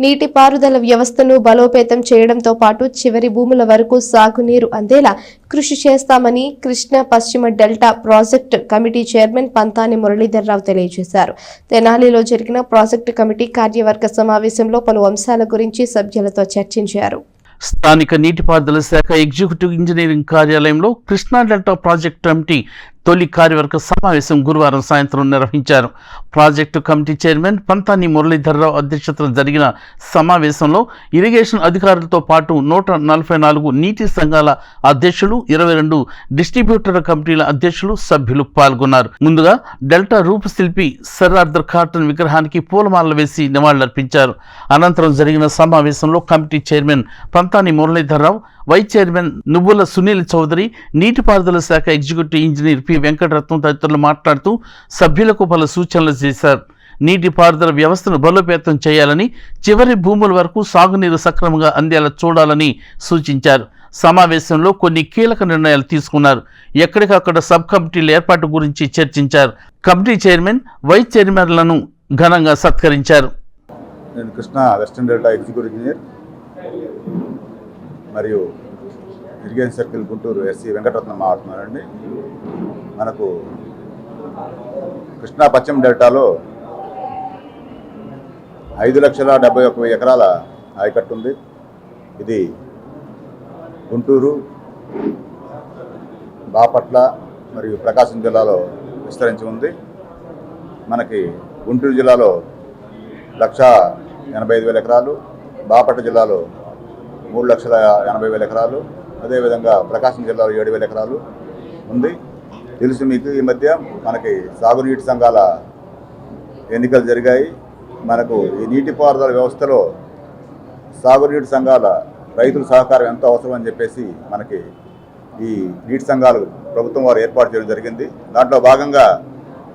నీటిపారుదల వ్యవస్థను బలోపేతం చేయడంతో పాటు చివరి భూముల వరకు సాగునీరు అందేలా కృషి చేస్తామని కృష్ణ పశ్చిమ delta project committee chairman Panthani Muralidhar Rao తెలియజేశారు. తెనాలిలో జరిగిన ప్రాజెక్టు కమిటీ కార్యవర్గ సమావేశంలో పలు అంశాల గురించి సభ్యులతో చర్చించారు. స్థానిక నీటిపారుదల శాఖ ఎగ్జిక్యూటివ్ ఇంజనీరింగ్ కార్యాలయంలో కృష్ణా డెల్టా ప్రాజెక్టు కమిటీ తొలి కార్యవర్గ సమావేశం గురువారం సాయంత్రం నిర్వహించారు. Project committee chairman Panthani Muralidhar Rao అధ్యక్షతన జరిగిన సమావేశంలో ఇరిగేషన్ అధికారులతో పాటు నూట నలభై నాలుగు నీటి సంఘాల అధ్యక్షులు ఇరవై రెండు డిస్ట్రిబ్యూటర్ కమిటీల అధ్యక్షులు సభ్యులు పాల్గొన్నారు. ముందుగా డెల్టా రూపశిల్పి సర్ ఆర్థర్ కార్టన్ విగ్రహానికి పూలమాలలు వేసి నివాళులర్పించారు. అనంతరం జరిగిన సమావేశంలో committee chairman Panthani Muralidhar Rao vice chairman Nuvvula Sunil Chowdary నీటిపారుదల శాఖ ఎగ్జిక్యూటివ్ ఇంజనీర్ పి వెంకటరత్నం తదితరులు మాట్లాడుతూ సభ్యులకు పలు సూచనలు చేశారు. నీటిపారుదల వ్యవస్థను బలోపేతం చేయాలని చివరి భూముల వరకు సాగునీరు సక్రమంగా అందేలా చూడాలని సూచించారు. సమావేశంలో కొన్ని కీలక నిర్ణయాలు తీసుకున్నారు. ఎక్కడికక్కడ సబ్ కమిటీల ఏర్పాటు గురించి చర్చించారు. కమిటీ చైర్మన్ వైస్ చైర్మన్లను ఘనంగా సత్కరించారు. నేను Krishna western delta executive engineer మరియు irrigation circle Guntur SC Venkataratnam మాట్లాడుతున్నానండి మనకు కృష్ణా పశ్చిమ డెల్టాలో ఐదు లక్షల డెబ్బై ఒక ఎకరాల ఆయకట్టు ఉంది. ఇది గుంటూరు బాపట్ల మరియు ప్రకాశం జిల్లాలో విస్తరించి ఉంది. మనకి గుంటూరు జిల్లాలో లక్ష ఎనభై ఐదు వేల ఎకరాలు బాపట్ల జిల్లాలో మూడు లక్షల ఎనభై వేల ఎకరాలు అదేవిధంగా ప్రకాశం జిల్లాలో ఏడు వేల ఎకరాలు ఉంది. తెలుసు మీకు ఈ మధ్య మనకి సాగునీటి సంఘాల ఎన్నికలు జరిగాయి. మనకు ఈ నీటిపారుదల వ్యవస్థలో సాగునీటి సంఘాల రైతుల సహకారం ఎంతో అవసరం అని చెప్పేసి మనకి ఈ నీటి సంఘాలు ప్రభుత్వం వారు ఏర్పాటు చేయడం జరిగింది. దాంట్లో భాగంగా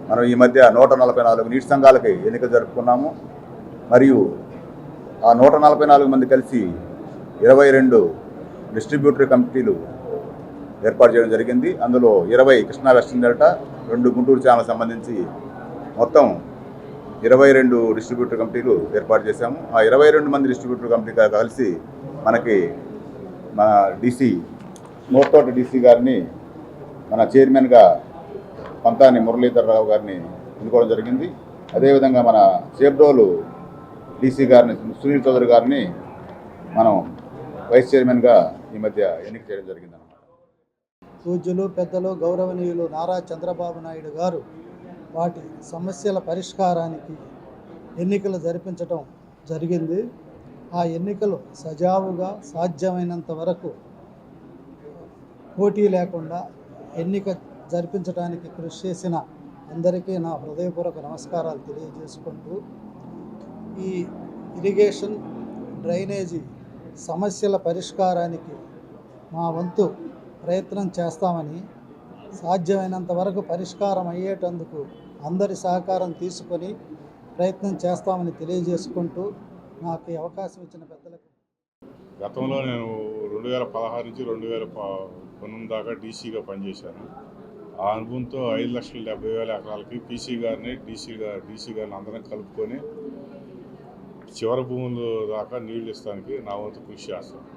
మనం ఈ మధ్య నూట నలభై నాలుగు నీటి సంఘాలకి ఎన్నికలు జరుపుకున్నాము. మరియు ఆ నూట నలభై నాలుగు మంది కలిసి ఇరవై రెండు డిస్ట్రిబ్యూటరీ కమిటీలు ఏర్పాటు చేయడం జరిగింది. అందులో ఇరవై కృష్ణా వెస్టర్న్ డెల్టా రెండు గుంటూరు ఛానల్ సంబంధించి మొత్తం ఇరవై రెండు డిస్ట్రిబ్యూటర్ కమిటీలు ఏర్పాటు చేశాము. ఆ ఇరవై రెండు మంది డిస్ట్రిబ్యూటర్ కమిటీ కలిసి మనకి మన డీసీ మోర్తోటి డీసీ గారిని మన చైర్మన్గా పంతాని మురళీధరరావు గారిని ఎన్నుకోవడం జరిగింది. అదేవిధంగా మన చేబ్రోలు డీసీ గారిని సునీల్ చౌదరి గారిని మనం వైస్ చైర్మన్గా ఈ మధ్య ఎన్నిక చేయడం జరిగింది పూజ్యులు పెద్దలు గౌరవనీయులు నారా చంద్రబాబు నాయుడు గారు వాటి సమస్యల పరిష్కారానికి ఎన్నికలు జరిపించటం జరిగింది. ఆ ఎన్నికలు సజావుగా సాధ్యమైనంత వరకు పోటీ లేకుండా ఎన్నిక జరిపించడానికి కృషి చేసిన అందరికీ నా హృదయపూర్వక నమస్కారాలు తెలియజేసుకుంటూ ఈ ఇరిగేషన్ డ్రైనేజీ సమస్యల పరిష్కారానికి మా వంతు ప్రయత్నం చేస్తామని సాధ్యమైనంత వరకు పరిష్కారం అయ్యేటందుకు అందరి సహకారం తీసుకొని ప్రయత్నం చేస్తామని తెలియజేసుకుంటూ నాకు అవకాశం ఇచ్చిన పెద్దలకు గతంలో నేను రెండు వేల పదహారు నుంచి రెండు వేల పంతొమ్మిది దాకా డీసీగా పనిచేశాను. ఆ అనుభవంతో ఐదు లక్షల డెబ్బై వేల ఎకరాలకి పీసీ గారిని డీసీ గారు డీసీ గారిని అందరం కలుపుకొని చివరి భూములు దాకా నీళ్ళు ఇస్తానికి నా వంతు కృషి చేస్తాను.